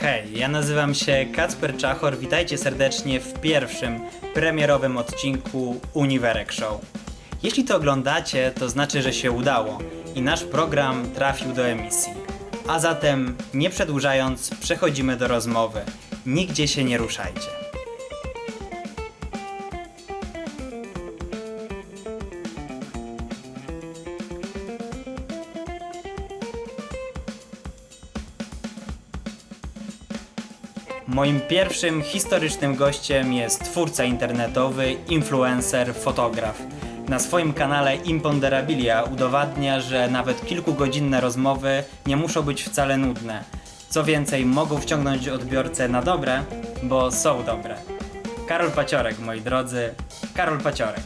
Hej, ja nazywam się Kacper Czachor, witajcie serdecznie w pierwszym premierowym odcinku Uniwerek Show. Jeśli to oglądacie, to znaczy, że się udało i nasz program trafił do emisji. A zatem, nie przedłużając, przechodzimy do rozmowy. Nigdzie się nie ruszajcie. Moim pierwszym historycznym gościem jest twórca internetowy, influencer, fotograf. Na swoim kanale Imponderabilia udowadnia, że nawet kilkugodzinne rozmowy nie muszą być wcale nudne. Co więcej, mogą wciągnąć odbiorcę na dobre, bo są dobre. Karol Paciorek, moi drodzy. Karol Paciorek.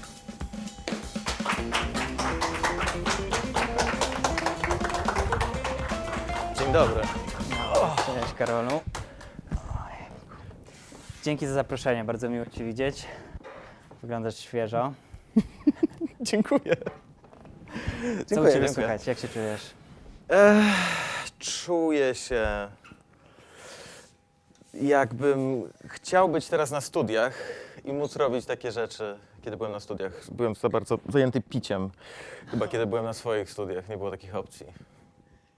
Dzień dobry. Cześć Karolu. Dzięki za zaproszenie, bardzo miło Cię widzieć. Wyglądasz świeżo. Dziękuję. Co u Ciebie słychać? Jak się czujesz? Ech, czuję się jakbym chciał być teraz na studiach i móc robić takie rzeczy, kiedy byłem na studiach. Byłem za bardzo zajęty piciem, chyba kiedy byłem na swoich studiach, nie było takich opcji.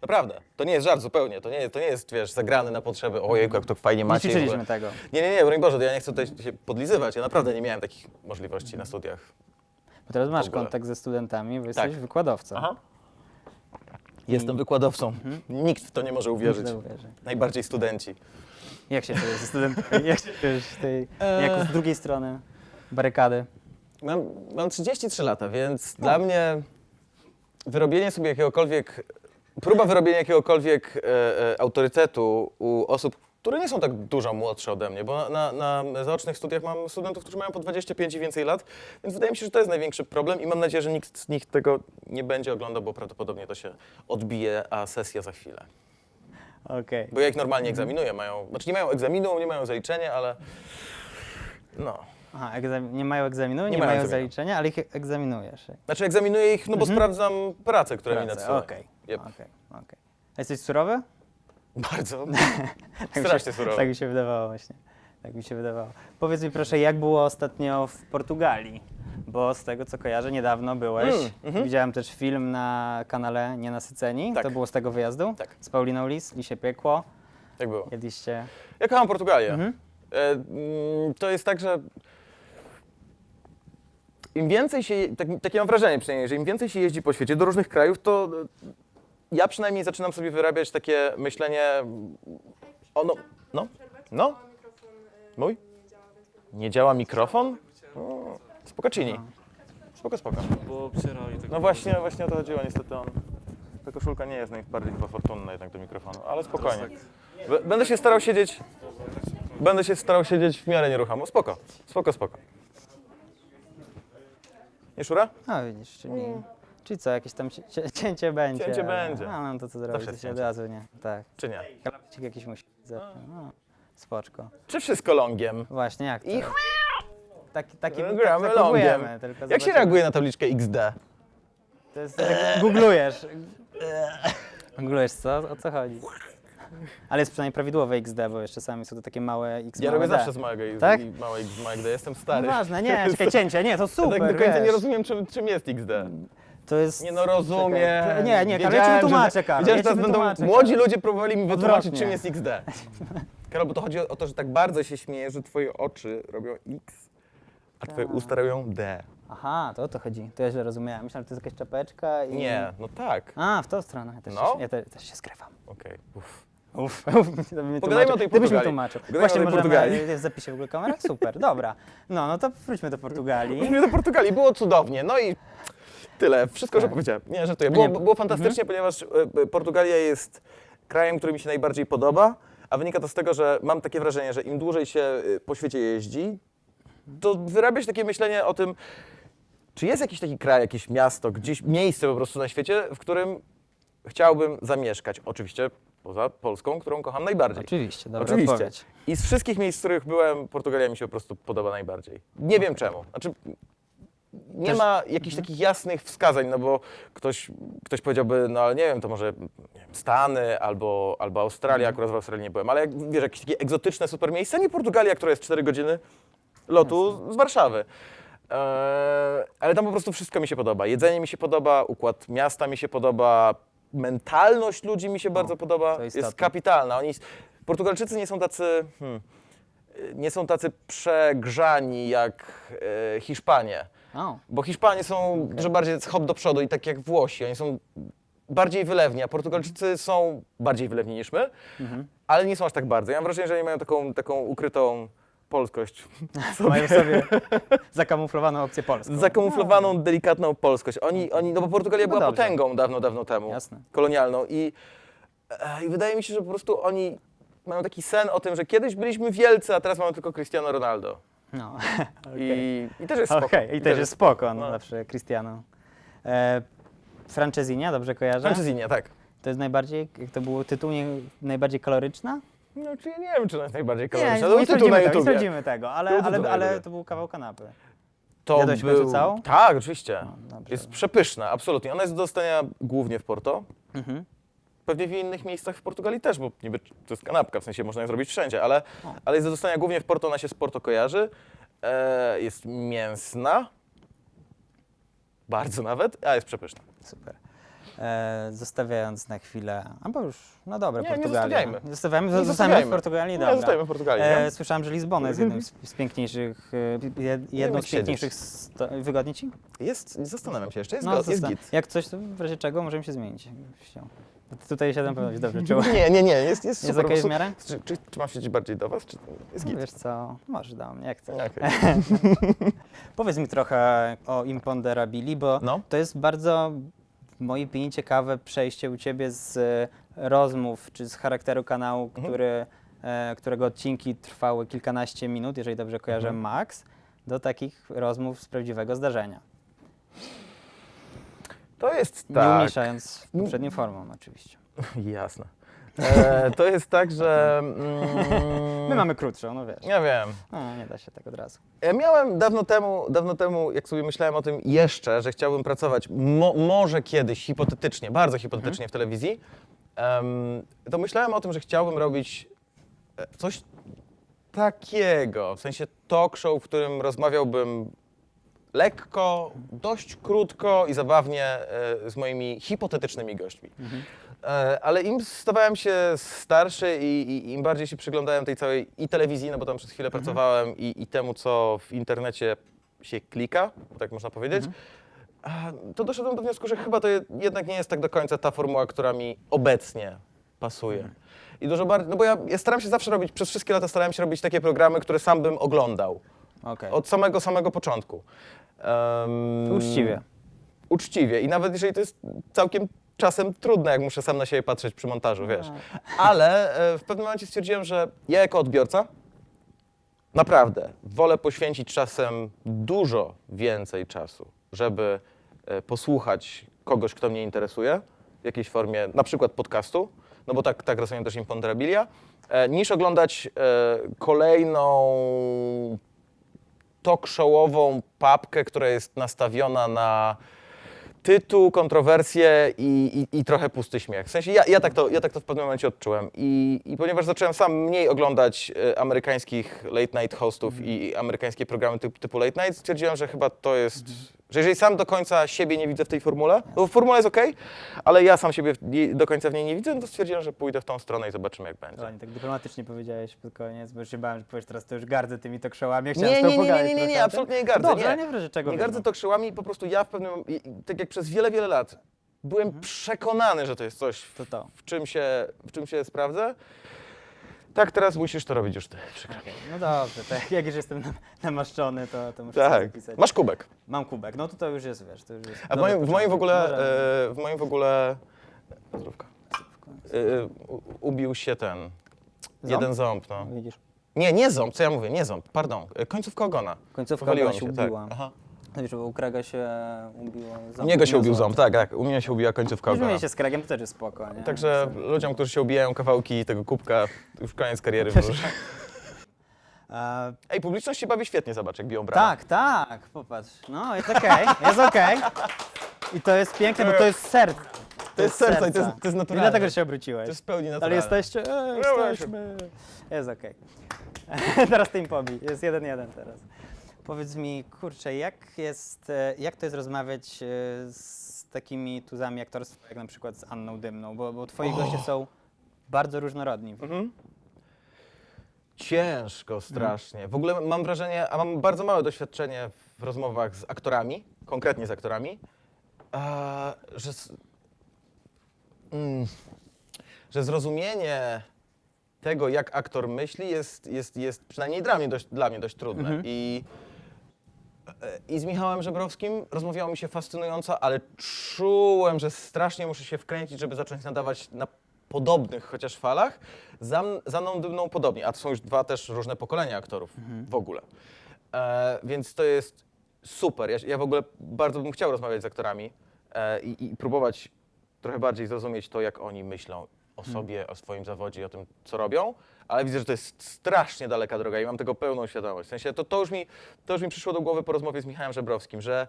Naprawdę, to nie jest żart zupełnie, to nie, to nie jest, wiesz, zagrany na potrzeby, ojejku, jak to fajnie Nie macie. w ćwiczyliśmy tego. Nie, nie, nie, broń Boże, to ja nie chcę tutaj się podlizywać, ja naprawdę nie miałem takich możliwości na studiach. Bo teraz masz ogóle. kontakt ze studentami, bo Tak. jesteś wykładowcą. Jestem wykładowcą. Nikt w to nie może uwierzyć. Źle uwierzę. Najbardziej studenci. Jak się czujesz ze studentami? Jak się czujesz z tej, Eee. jako z drugiej strony barykady? Mam, mam 33 lata, więc dla mnie wyrobienie sobie jakiegokolwiek, próba wyrobienia jakiegokolwiek e, e, autorytetu u osób, które nie są tak dużo młodsze ode mnie, bo na, na, zaocznych studiach mam studentów, którzy mają po 25 i więcej lat, więc wydaje mi się, że to jest największy problem i mam nadzieję, że nikt z nich tego nie będzie oglądał, bo prawdopodobnie to się odbije, a sesja za chwilę. Okej. Bo ja ich normalnie egzaminuję, mają, znaczy nie mają egzaminu, nie mają zaliczenia, ale no. Aha, egzam- nie mają egzaminu, nie, mają mają egzaminu. zaliczenia, ale ich egzaminujesz. Znaczy egzaminuję ich, no bo sprawdzam pracę, które mi Pracę, nadsyłają. Okej, Yep. okej, okej. A Jesteś surowy? Bardzo. Tak mi Strasznie się, surowy. Tak mi się wydawało właśnie. Tak mi się wydawało. Powiedz mi proszę, jak było ostatnio w Portugalii? Bo z tego co kojarzę, niedawno byłeś. Mm, mhm. Widziałem też film na kanale Nienasyceni. Tak. To było z tego wyjazdu? Tak. Z Pauliną Lis, Lisie Piekło. Jak było? Jedliście. Ja kocham Portugalię. Mhm. E, mm, to jest tak, że im więcej się, tak, takie mam wrażenie przynajmniej, że im więcej się jeździ po świecie do różnych krajów, to e, ja przynajmniej zaczynam sobie wyrabiać takie myślenie, ono, no, no, mój? Nie działa mikrofon? O, Spokacini. Spoko, spoko. Bo tak. No właśnie, właśnie o to chodziło, niestety on, ta koszulka nie jest najbardziej chyba fortunna jednak do mikrofonu, ale spokojnie. B- Będę się starał siedzieć, będę się starał siedzieć w miarę nieruchomo, spoko, spoko, spoko. Nie szura? A widzisz, czyli, czyli co, jakieś tam cie- cięcie będzie. Cięcie będzie. A, no to co zrobić, to jest się od cięcie. razu, nie? Tak. Czy nie? Klapcik jakiś musi. No, spoczko. Czy wszystko longiem? Właśnie, jak to? I Taki, taki, gramy tak, longiem. próbujemy, tylko Jak się zobaczymy. reaguje na tabliczkę XD? To jest, tak, googlujesz. Googlujesz co? O co chodzi? Ale jest przynajmniej prawidłowe XD, bo jeszcze czasami są to takie małe X, Ja małe robię D. zawsze z małego Tak? i małej X, z małego D. Jestem stary. No ważne, nie, czekaj, cięcie, nie, to Ja super, tak do końca nie wiesz. rozumiem, czym, czym jest XD. To jest... Nie no rozumiem. Czekaj, nie, nie, Karol, ja ci Wiedziałem, że- wytłumaczę, Karol. Wiedziałem, ja że ci teraz będą wytłumaczę, młodzi ludzie próbowali mi wytłumaczyć, Odwrotnie. czym jest XD. Karol, bo to chodzi o to, że tak bardzo się śmieje, że twoje oczy robią X, a twoje Tak. usta robią D. Aha, to o to chodzi, to ja źle rozumiałem. Myślałem, że to jest jakaś czapeczka i... Nie, no tak. A, w tą stronę, ja też, No. się, ja te, też się skrywam. Okej. uff. Uff, uff, to by mi Pogadajmy tłumaczył. o tej Ty byś mi Portugalii. tłumaczył. Pogadajmy Właśnie o tej możemy, Portugalii. jest w zapisie w ogóle kamerach? Super, dobra. No, no to wróćmy do Portugalii. Wróćmy do Portugalii, było cudownie, no i tyle, wszystko, że Tak. powiedziałem. Nie, żartuję. Było, Mhm. było fantastycznie, ponieważ e, e, Portugalia jest krajem, który mi się najbardziej podoba, a wynika to z tego, że mam takie wrażenie, że im dłużej się e, po świecie jeździ, to wyrabia się takie myślenie o tym, czy jest jakiś taki kraj, jakieś miasto, gdzieś miejsce po prostu na świecie, w którym chciałbym zamieszkać. Oczywiście poza Polską, którą kocham najbardziej. Oczywiście, dobra Oczywiście. odpowiedź. I z wszystkich miejsc, w których byłem, Portugalia mi się po prostu podoba najbardziej. Nie wiem czemu. Znaczy, nie Też- ma jakichś takich jasnych wskazań, no bo ktoś, ktoś powiedziałby, no ale nie wiem, to może nie wiem, Stany albo, albo Australia, akurat w Australii nie byłem, ale jak, wiesz, jakieś takie egzotyczne super miejsca, nie Portugalia, która jest 4 godziny lotu z Warszawy. Eee, ale tam po prostu wszystko mi się podoba. Jedzenie mi się podoba, układ miasta mi się podoba, mentalność ludzi mi się bardzo podoba. to Jest istotne. kapitalna. Oni, Portugalczycy nie są tacy, hmm, nie są tacy przegrzani jak e, Hiszpanie. O, Bo Hiszpanie są dużo bardziej hop do przodu i tak jak Włosi, oni są bardziej wylewni, a Portugalczycy są bardziej wylewni niż my, ale nie są aż tak bardzo. Ja mam wrażenie, że oni mają taką, taką ukrytą polskość, mają sobie zakamuflowaną opcję polską. zakamuflowaną, delikatną polskość. Oni, oni, no bo Portugalia No była dobrze. potęgą dawno, dawno temu, Jasne. kolonialną i, e, i wydaje mi się, że po prostu oni mają taki sen o tym, że kiedyś byliśmy wielcy, a teraz mamy tylko Cristiano Ronaldo. No, I, I też jest Okej, spoko. i też jest spoko, no, no. zawsze Cristiano. E, Francezinia, dobrze kojarzę? Francezinie, tak. To jest najbardziej, jak to było tytuł, nie, najbardziej kaloryczna? No, czy ja nie wiem, czy to jest najbardziej nie, To był tytuł na sprawdzimy tego, nie YouTubie. sprawdzimy tego, ale, tytuł ale, na ale YouTubie. to był kawał kanapy. To Jadłeś w końcu całą? Tak, oczywiście. No, dobrze. jest przepyszna, absolutnie. Ona jest do dostania głównie w Porto. Mhm. Pewnie w innych miejscach w Portugalii też, bo niby to jest kanapka, w sensie można ją zrobić wszędzie, ale, O. ale jest do dostania głównie w Porto, ona się z Porto kojarzy. E, jest mięsna, bardzo nawet, a jest przepyszna. Super. E, zostawiając na chwilę, albo już, no dobra, Nie, nie Portugalię. zostawiajmy. Zostawiamy, Nie zostawiamy w. Portugalii, Nie, dobra. zostajemy w Portugalii, E, nie? słyszałem, że Lizbona jest jednym z, z piękniejszych, e, jed, jedną jak z siedzieć. piękniejszych, sto, wygodnie ci? Jest, zastanawiam się jeszcze, jest, No, go, jest zostań. git. Jak coś, to w razie czego możemy się zmienić. jakbyś chciał. Tutaj się na pewno dobrze czuł. Nie, nie, nie, jest, jest Jest super. okej w miarę? Czy, czy, czy mam siedzieć bardziej do was, czy jest No, git? wiesz co, możesz do mnie, jak chcesz. Okej. Powiedz mi trochę o Imponderabili, bo No. to jest bardzo w mojej opinii ciekawe przejście u Ciebie z e, rozmów, czy z charakteru kanału, Mhm. który, e, którego odcinki trwały kilkanaście minut, jeżeli dobrze kojarzę, Mhm. max, do takich rozmów z prawdziwego zdarzenia. To jest Nie tak. umniejszając poprzednim formą oczywiście. Jasne. E, to jest tak, że. Mm, My mamy krótszą, no wiesz. Ja wiem. No, nie da się tak od razu. Ja miałem dawno temu, dawno temu, jak sobie myślałem o tym jeszcze, że chciałbym pracować mo, może kiedyś, hipotetycznie, bardzo hipotetycznie w telewizji, em, to myślałem o tym, że chciałbym robić e, coś takiego, w sensie talk show, w którym rozmawiałbym lekko, dość krótko i zabawnie e, z moimi hipotetycznymi gośćmi. E, Ale im stawałem się starszy i, i im bardziej się przyglądałem tej całej i telewizji, no bo tam przez chwilę pracowałem, i, i temu, co w internecie się klika, tak można powiedzieć, a, to doszedłem do wniosku, że chyba to je, jednak nie jest tak do końca ta formuła, która mi obecnie pasuje. I dużo bardziej, no bo ja, ja staram się zawsze robić, przez wszystkie lata starałem się robić takie programy, które sam bym oglądał. Okej. Od samego, samego początku. Em, Uczciwie. Uczciwie. I nawet jeżeli to jest całkiem czasem trudne, jak muszę sam na siebie patrzeć przy montażu, wiesz. Ale e, w pewnym momencie stwierdziłem, że ja jako odbiorca naprawdę wolę poświęcić czasem dużo więcej czasu, żeby e, posłuchać kogoś, kto mnie interesuje w jakiejś formie, na przykład podcastu, no bo tak, tak rozumiem też Imponderabilia, e, niż oglądać e, kolejną talk showową papkę, która jest nastawiona na tytuł, kontrowersje i, i, i trochę pusty śmiech. W sensie ja, ja, tak to, ja tak to w pewnym momencie odczułem. I, I ponieważ zacząłem sam mniej oglądać e, amerykańskich late night hostów i, i amerykańskie programy typu, typu late night, stwierdziłem, że chyba to jest... Że jeżeli sam do końca siebie nie widzę w tej formule, no formula jest okej, ale ja sam siebie w- do końca w niej nie widzę, no to stwierdziłem, że pójdę w tą stronę i zobaczymy jak będzie. Ładnie, tak dyplomatycznie powiedziałeś pod koniec, bo się bałem, że powiesz teraz to już gardzę tymi. Ja Nie, z nie, tobą nie, nie, pogadać nie, nie, trochę nie, absolutnie nie gardzę, Dobrze, nie. ale nie w razie czego. Nie gardzę to krzyłami, po prostu ja w pewnym, i- i tak jak przez wiele, wiele lat byłem przekonany, że to jest coś, w, To to. w, czym się, w czym się sprawdzę. Tak, teraz musisz to robić już ty. Przykro. Okej, No dobrze, to jak- już jestem nam- namaszczony, to, to muszę Tak. zapisać. Masz kubek. Mam kubek, no to to już jest, wiesz, to już jest A w dobry moim, w moim w początek. ogóle, Może- e, w moim w ogóle, zdrówka. E, u- ubił się ten, jeden ząb, no. Widzisz, Nie, nie ząb, co ja mówię, nie ząb, pardon, e, końcówka ogona. końcówka Powaliła ogona się tak. ubiła. Aha. Wiesz, bo u Krega się ubiło U ząb. niego się ubił ząb. tak, tak, u mnie się ubiła końcówka ogona. mnie się z Kregiem, to też jest spoko, nie? Także ludziom, którzy się ubijają kawałki tego kubka, już koniec kariery wróży. E, Ej, publiczność się bawi świetnie, zobacz, jak biją brawa. tak, tak, popatrz. No, jest okej, jest okej. I to jest piękne, bo to jest serce. To jest serce to jest, to jest I naturalne. dlatego że się obróciłeś. To jest w pełni naturalne. Ale jesteście, e, jesteśmy. Jest okej. teraz ty im pobij, jest jeden jeden teraz. Powiedz mi, kurczę, jak jest, e, jak to jest rozmawiać e, z takimi tuzami aktorstwa, jak na przykład z Anną Dymną, bo, bo twoi goście są bardzo różnorodni. Mhm. Ciężko strasznie. W ogóle mam wrażenie, a mam bardzo małe doświadczenie w rozmowach z aktorami, konkretnie z aktorami, a, że, s- mm, że zrozumienie tego, jak aktor myśli, jest, jest, jest przynajmniej dla mnie dość, dla mnie dość trudne. I, e, I z Michałem Żebrowskim rozmawiało mi się fascynująco, ale czułem, że strasznie muszę się wkręcić, żeby zacząć nadawać na podobnych chociaż falach. Za, m- za mną dymną podobnie, a to są już dwa też różne pokolenia aktorów w ogóle. E, więc to jest super. Ja, ja w ogóle bardzo bym chciał rozmawiać z aktorami e, i, i próbować trochę bardziej zrozumieć to, jak oni myślą o sobie, o swoim zawodzie i o tym, co robią, ale widzę, że to jest strasznie daleka droga i mam tego pełną świadomość. W sensie to, to, już, mi, to już mi przyszło do głowy po rozmowie z Michałem Żebrowskim, że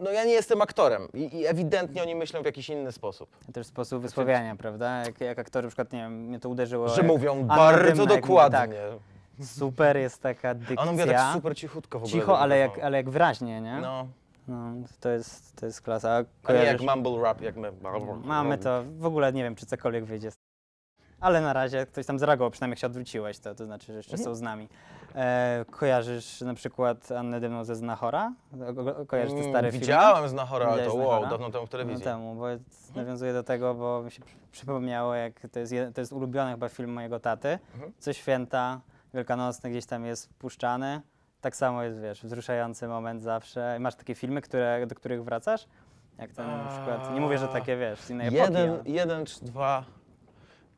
no ja nie jestem aktorem i, i ewidentnie oni myślą w jakiś inny sposób. Też sposób wysławiania, prawda? Jak, jak aktorzy, na przykład, nie wiem, mnie to uderzyło. Że jak mówią bardzo jak dokładnie. Tak, super jest taka dykcja. A on tak super cichutko w ogóle. Cicho, ale jak, ale jak wyraźnie, nie? No, No, to, jest, to jest klasa. A a nie kojarzysz- jak mumble rap, jak my. Mamy to, w ogóle nie wiem, czy cokolwiek wyjdzie. z- Ale na razie ktoś tam zareagował, przynajmniej jak się odwróciłeś, to, to znaczy, że jeszcze Mhm. są z nami. E, kojarzysz na przykład Annę Dymną ze Znachora? Ko- ko- Kojarzysz te Mm, stare filmy? Widziałem z Nachora, ale to Widziałeś wow, Znachora? dawno temu w telewizji. No temu, bo nawiązuję do tego, bo mi się przy- przypomniało, jak to jest, jed- to jest ulubiony chyba film mojego taty. Mhm. Co święta, wielkanocne gdzieś tam jest puszczany. Tak samo jest, wiesz, wzruszający moment zawsze. Masz takie filmy, które, do których wracasz? Jak ten na przykład, nie mówię, że takie, wiesz, z innej epoki, Jeden, ale- jeden czy dwa.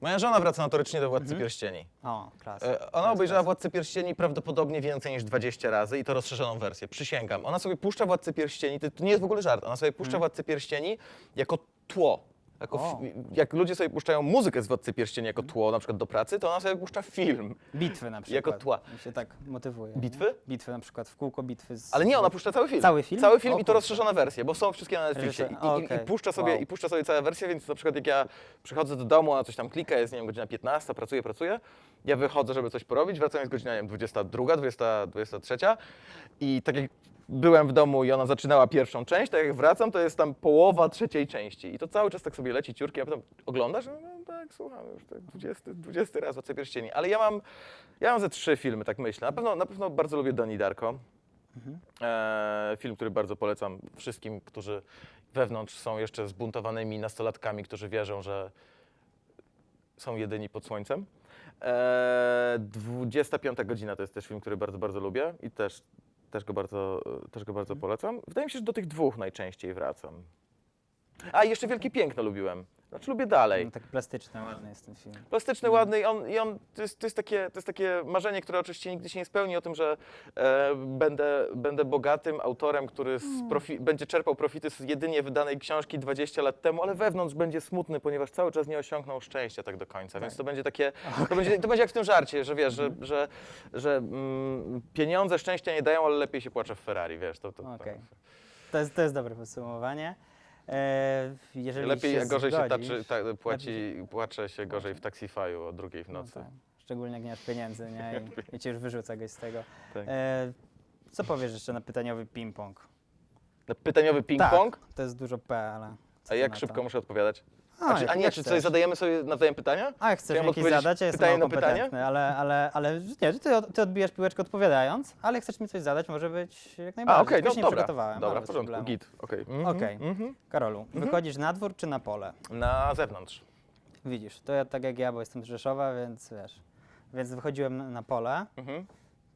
Moja żona wraca notorycznie do Władcy Mhm. Pierścieni. O, klas. E, Ona obejrzała Władcę Pierścieni prawdopodobnie więcej niż 20 razy i to rozszerzoną wersję, przysięgam. Ona sobie puszcza Władcę Pierścieni, to, to nie jest w ogóle żart, ona sobie puszcza Władcę Pierścieni jako tło. Jako O. fi- jak ludzie sobie puszczają muzykę z Władcy Pierścieni jako tło, na przykład do pracy, to ona sobie puszcza film. Bitwy na przykład. jako tła. Mi się tak motywuje. Bitwy? Bitwy na przykład, w kółko bitwy z... Ale nie, ona puszcza cały film. Cały film? Cały film O i to kurczę. rozszerzona wersja, bo są wszystkie na Netflixie. I, Reżyser- i, okej. i, puszcza sobie, Wow. I puszcza sobie całe wersje, więc na przykład jak ja przychodzę do domu, ona coś tam klika, jest nie wiem, godzina 15, pracuję, pracuję, ja wychodzę, żeby coś porobić, wracam jest godzina nie wiem, 22, 20, 23 i tak jak byłem w domu i ona zaczynała pierwszą część, tak jak wracam, to jest tam połowa trzeciej części i to cały czas tak sobie leci ciurki, a potem oglądasz? No tak, słucham już tak 20, 20 raz Władca Pierścieni, ale ja mam, ja mam ze trzy filmy, tak myślę. Na pewno, na pewno bardzo lubię Doni Darko. E, film, który bardzo polecam wszystkim, którzy wewnątrz są jeszcze zbuntowanymi nastolatkami, którzy wierzą, że są jedyni pod słońcem. E, 25 godzina to jest też film, który bardzo, bardzo lubię i też, też, go, bardzo, też go bardzo polecam. Wydaje mi się, że do tych dwóch najczęściej wracam. A i jeszcze Wielkie Piękno lubiłem. Znaczy lubię dalej. No, tak plastyczny, ładny jest ten film. Plastyczny, ładny i on, i on to, jest, to, jest takie, to jest takie marzenie, które oczywiście nigdy się nie spełni o tym, że e, będę, będę bogatym autorem, który z profi- będzie czerpał profity z jedynie wydanej książki 20 lat temu, ale wewnątrz będzie smutny, ponieważ cały czas nie osiągnął szczęścia tak do końca. Więc to będzie takie, to będzie, to będzie jak w tym żarcie, że wiesz, że, że, że mm, pieniądze szczęścia nie dają, ale lepiej się płacze w Ferrari, wiesz. To, to, to, Okej. To, jest, to jest dobre podsumowanie. E, jeżeli Lepiej, się gorzej się zgodzisz, taczy, ta, płaci, płacze się gorzej w Taxify'u o drugiej w No nocy. tak. Szczególnie jak nie masz pieniędzy, nie? I, i cię już wyrzuca goś z tego. Tak. E, co powiesz jeszcze na pytaniowy ping-pong? Na Pytaniowy ping-pong? Tak, to jest dużo P, ale... co A ty jak na szybko muszę odpowiadać? A, A, czy, jak- a nie, czy chcesz. coś zadajemy sobie nawzajem pytania? A jak chcesz mi jakieś odpowiedzieć zadać, ja jestem pytanie na pytanie? ale, ale, ale nie, że ty, ty odbijasz piłeczkę odpowiadając, ale chcesz mi coś zadać, może być jak A, najbardziej. okej, Tylko no nie dobra. przygotowałem. Dobra, w bez porządku, problemu. git, okej. Mhm, Okej. mhm. Karolu, wychodzisz na dwór czy na pole? Na zewnątrz. Widzisz, to ja tak jak ja, bo jestem z Rzeszowa, więc wiesz. Więc wychodziłem na, na pole, Mhm.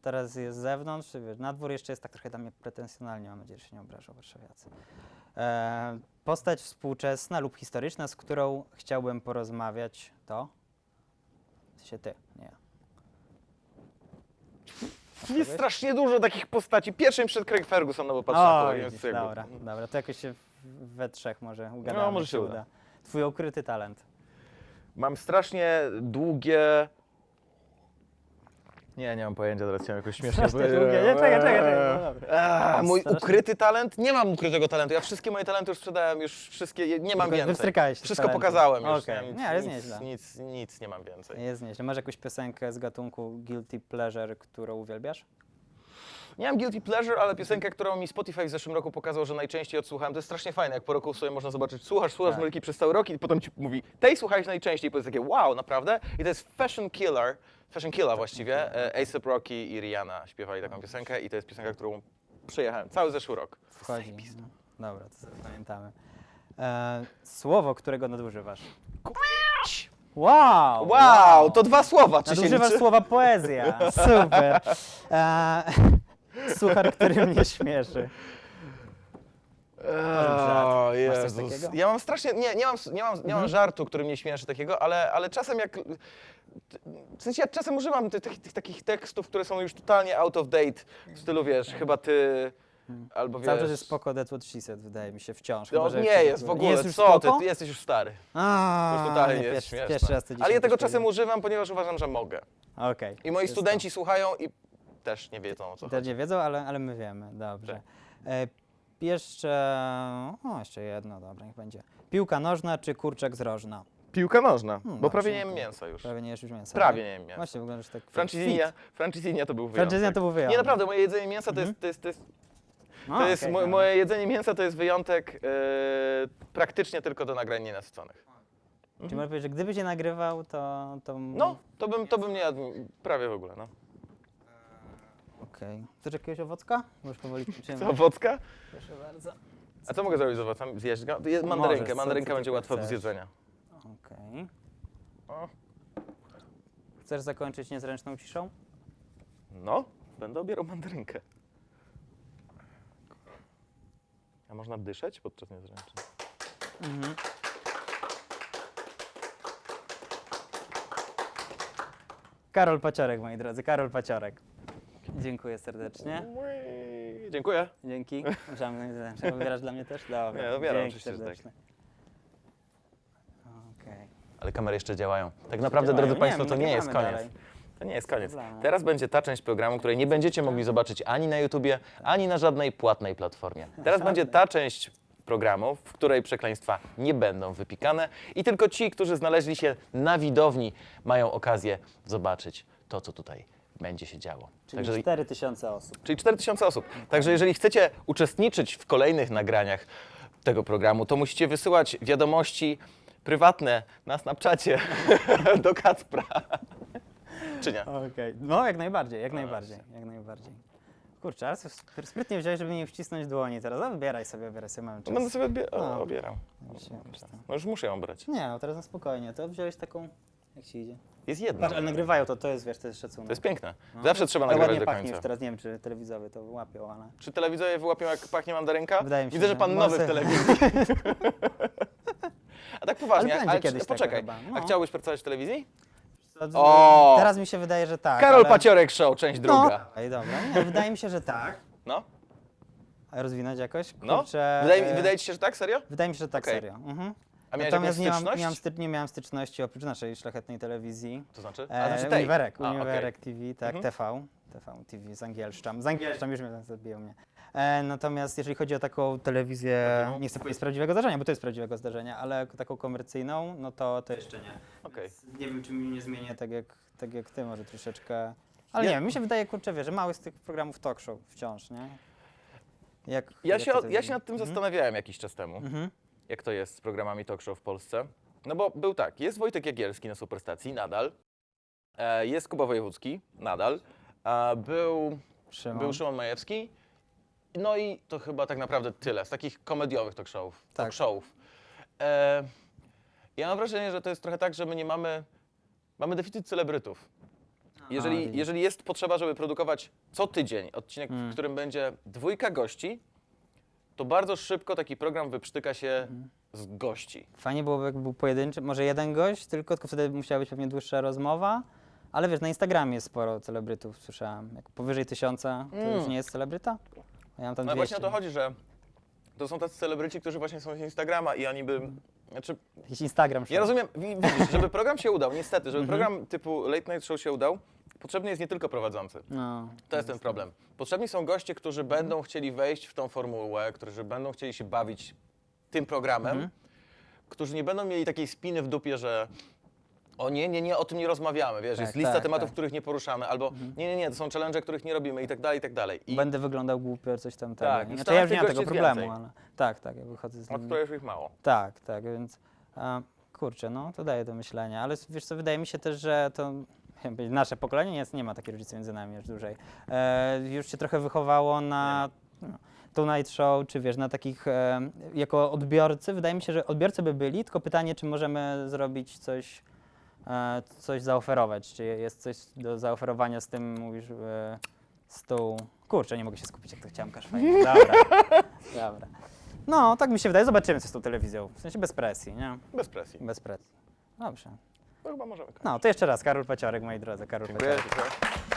teraz jest z zewnątrz, wiesz, na dwór jeszcze jest tak trochę dla mnie pretensjonalnie, mam nadzieję, że się nie obrażą warszawiacy. E, postać współczesna lub historyczna, z którą chciałbym porozmawiać, to? W sensie ty, nie. Jest strasznie dużo takich postaci. Pierwszym przed Craig Ferguson, no bo patrz na to. O, widzisz, jakby- dobra, dobra, to jakoś się we trzech może ugadamy. No, może jak się uda. Twój ukryty talent. Mam strasznie długie Nie, nie mam pojęcia, teraz chciałem jakoś śmiesznie Strasznie powiedzieć. długie. Nie, czekaj, czekaj, czekaj. No dobra. Mój Strasznie. ukryty talent? Nie mam ukrytego talentu. Ja wszystkie moje talenty już sprzedałem, już wszystkie, nie mam Tylko więcej. z Wszystko talentu. pokazałem już. Okej. Nie, Nie, ale jest nic, nieźle. nic, nic nie mam więcej. Jest nieźle. Masz jakąś piosenkę z gatunku Guilty Pleasure, którą uwielbiasz? Nie mam guilty pleasure, ale piosenkę, którą mi Spotify w zeszłym roku pokazał, że najczęściej odsłuchałem, to jest strasznie fajne, jak po roku sobie można zobaczyć, słuchasz, słuchasz Tak. muzyki przez cały rok i potem ci mówi, tej słuchałeś najczęściej, i to jest takie wow, naprawdę? I to jest Fashion Killer, Fashion Killer właściwie, e, A$AP Rocky i Rihanna śpiewali taką piosenkę i to jest piosenka, którą przejechałem cały zeszły rok. Wchodzi. No. Dobra, to sobie pamiętamy. E, słowo, którego nadużywasz. Wow! Wow, to dwa słowa, czy się Nadużywasz liczy? słowa poezja. Super. E, suchar, który mnie śmieszy. O, Masz coś Jezus. takiego? Ja mam strasznie, nie, nie mam, nie mam, nie mam żartu, który mnie śmieszy takiego, ale, ale czasem jak, w sensie ja czasem używam tych, tych, tych takich tekstów, które są już totalnie out of date, w stylu, wiesz, chyba ty, albo wiesz... Cały czas jest spoko That's What She Said, wydaje mi się, wciąż. No, Chyba, że nie jest w ogóle, Jest już co ty, spoko? ty jesteś już stary. A, To totalnie nie, nie jest pierwszy, śmieszne. pierwszy raz to dzisiaj Ale ja tego czasem używam, ponieważ uważam, że mogę. Okej. I moi jest studenci słuchają i też nie wiedzą o co To. Też chodzi. nie wiedzą, ale, ale my wiemy, dobrze. Tak. E, jeszcze, o, jeszcze jedno, dobra, niech będzie. Piłka nożna czy kurczak z rożna? Piłka nożna, Hmm, bo prawie nie jem to mięsa już. Prawie nie jesz już mięsa. Prawie nie jem mięsa. Właśnie, wyglądasz tak Francizinia, francizinia to był wyjątek. To był wyjątek. Nie, naprawdę, moje jedzenie mięsa to Mhm. jest, to jest, to jest To jest okej, mo- dobra. moje jedzenie mięsa to jest wyjątek e, praktycznie tylko do nagrań nienasyconych. Czyli można powiedzieć, że gdybyś je nagrywał, to... to... No, to bym, to bym nie jadł prawie w ogóle, no. Okej. Chcesz jakiegoś owocka? Bo już powoli kończymy. Co, owocka? Proszę bardzo. A co mogę zrobić z owocem? Zjeść go? Je- Możesz, Mandarynkę, co- mandarynka będzie tylko łatwa do chcesz. zjedzenia. Okej. O. Chcesz zakończyć niezręczną ciszą? No, będę obierał mandarynkę. A można dyszeć podczas niezręcznej? Mhm. Karol Paciorek, moi drodzy, Karol Paciorek. Dziękuję serdecznie. Dziękuję. Dzięki. Możemy niezręczne. Wybierasz dla mnie też? Dobra. Nie, wybieram Dzięki oczywiście, że tak. serdecznie. Okej. Ale kamery jeszcze działają. Tak naprawdę, Działają. drodzy Nie, Państwo, my to nie jest nagrywamy koniec. dalej. To nie jest koniec. Teraz będzie ta część programu, której nie będziecie mogli zobaczyć ani na YouTubie, ani na żadnej płatnej platformie. Teraz będzie ta część programu, w której przekleństwa nie będą wypikane i tylko ci, którzy znaleźli się na widowni, mają okazję zobaczyć to, co tutaj będzie się działo. Czyli Także 4000 osób. Czyli 4000 osób. Także jeżeli chcecie uczestniczyć w kolejnych nagraniach tego programu, to musicie wysyłać wiadomości prywatne na Snapchacie do Kacpra. Czy nie? Okej. No, jak najbardziej, jak najbardziej, jak najbardziej. Kurczę, ale sp- sprytnie wziąłeś, żeby nie wcisnąć dłoni teraz. No, wybieraj sobie, wybieraj sobie, mamy To czas. będę sobie odbie- o, No. obierał. Się No już muszę ją brać. Nie, no teraz na spokojnie. To wziąłeś taką, jak ci idzie. Jest jedna. Patrz, ale nagrywają to, to jest, wiesz, to jest szacunek. To jest piękne. No. Zawsze trzeba Ale nagrywać ładnie do pachnie końca. teraz, nie wiem, czy telewizowy to łapią, ale... Czy telewidzowie wyłapią, jak pachnie mandarynka? Wydaje mi się, Widzę, że że pan nowy w może- telewizji. A tak poważnie, Ale będzie ale kiedyś poczekaj, chyba, a no. chciałbyś pracować w telewizji? O! Teraz mi się wydaje, że tak. Karol ale... Paciorek Show, część druga. No. Ej, dobra, nie, wydaje mi się, że tak. No, A rozwinąć jakoś? no. Kurczę, Wydaje, e, wydaje ci się, że tak? Serio? Wydaje mi się, że tak Okej. serio. Mhm. A miałeś Natomiast jakąś nie, mam, styczność? nie, mam styk, nie miałem styczności oprócz naszej szlachetnej telewizji. To znaczy? A, E, znaczy tej. Uniwerek, A. Uniwerek TV, tak, Mhm. TV, TV TV z angielszczam. Z angielszczam już mnie zabiją mnie. E, natomiast jeżeli chodzi o taką telewizję, nie chcę powiedzieć z prawdziwego zdarzenia, bo to jest prawdziwego zdarzenia, ale taką komercyjną, no to, to jeszcze nie. Okej. Więc Nie wiem, czy mi nie zmienię tak jak, tak jak ty, może troszeczkę. Ale Ja- nie wiem, mi się wydaje, kurczę, wie, że mały z tych programów talk show wciąż, nie? Jak, Ja jak się, to ja się nad tym Mhm. zastanawiałem jakiś czas temu, Mhm. Jak to jest z programami talk show w Polsce. No bo był tak, jest Wojtek Jagielski na Superstacji, nadal. E, jest Kuba Wojewódzki, nadal. E, był, Szymon. był Szymon Majewski. No i to chyba tak naprawdę tyle z takich komediowych talk showów. Tak. Talk showów. E, ja mam wrażenie, że to jest trochę tak, że my nie mamy, mamy deficyt celebrytów. Jeżeli, jeżeli jest potrzeba, żeby produkować co tydzień odcinek, w którym będzie dwójka gości, to bardzo szybko taki program wyprztyka się z gości. Fajnie byłoby, jakby był pojedynczy, może jeden gość, tylko, tylko wtedy musiała być pewnie dłuższa rozmowa. Ale wiesz, na Instagramie jest sporo celebrytów, słyszałem. Jak powyżej tysiąca, to Mm. już nie jest celebryta? Ja mam tam No 200. właśnie o to chodzi, że to są tacy celebryci, którzy właśnie są z Instagrama i oni by... Znaczy, Jakiś Instagram ja rozumiem, wi- widzisz, żeby program się udał, niestety, żeby Mhm. program typu Late Night Show się udał, potrzebny jest nie tylko prowadzący. No, To jest ten problem. Potrzebni są goście, którzy Mhm. będą chcieli wejść w tą formułę, którzy będą chcieli się bawić tym programem, Mhm. którzy nie będą mieli takiej spiny w dupie, że o nie, nie, nie, o tym nie rozmawiamy, wiesz, Tak, jest lista tak, tematów, tak. Mhm. których nie poruszamy, albo nie, nie, nie, to są challenge, których nie robimy i tak dalej, i tak dalej. I Będę wyglądał głupio, coś tam tego. Tak, nie? i Znaczy, ja już nie mam tego gości jest problemu, więcej. ale tak, tak, ja wychodzę z nim. już ich mało. Tak, tak, więc a, kurczę, no to daje do myślenia, ale wiesz co, wydaje mi się też, że to nasze pokolenie jest, nie ma takiej różnicy między nami już dłużej. E, już się trochę wychowało na no, Tonight Show, czy wiesz, na takich, e, jako odbiorcy, wydaje mi się, że odbiorcy by byli, tylko pytanie, czy możemy zrobić coś, e, coś zaoferować, czy jest coś do zaoferowania z tym, mówisz, e, stół. Kurczę, nie mogę się skupić, jak to chciałem, każ fajnie. Dobra, dobra. No, tak mi się wydaje. Zobaczymy, co z tą telewizją. W sensie bez presji, nie? Bez presji. Bez presji. Dobrze. To chyba możemy. No, to jeszcze raz. Karol Paciorek, moi drodzy. Karol Dziękuję. Paciorek. dziękuję.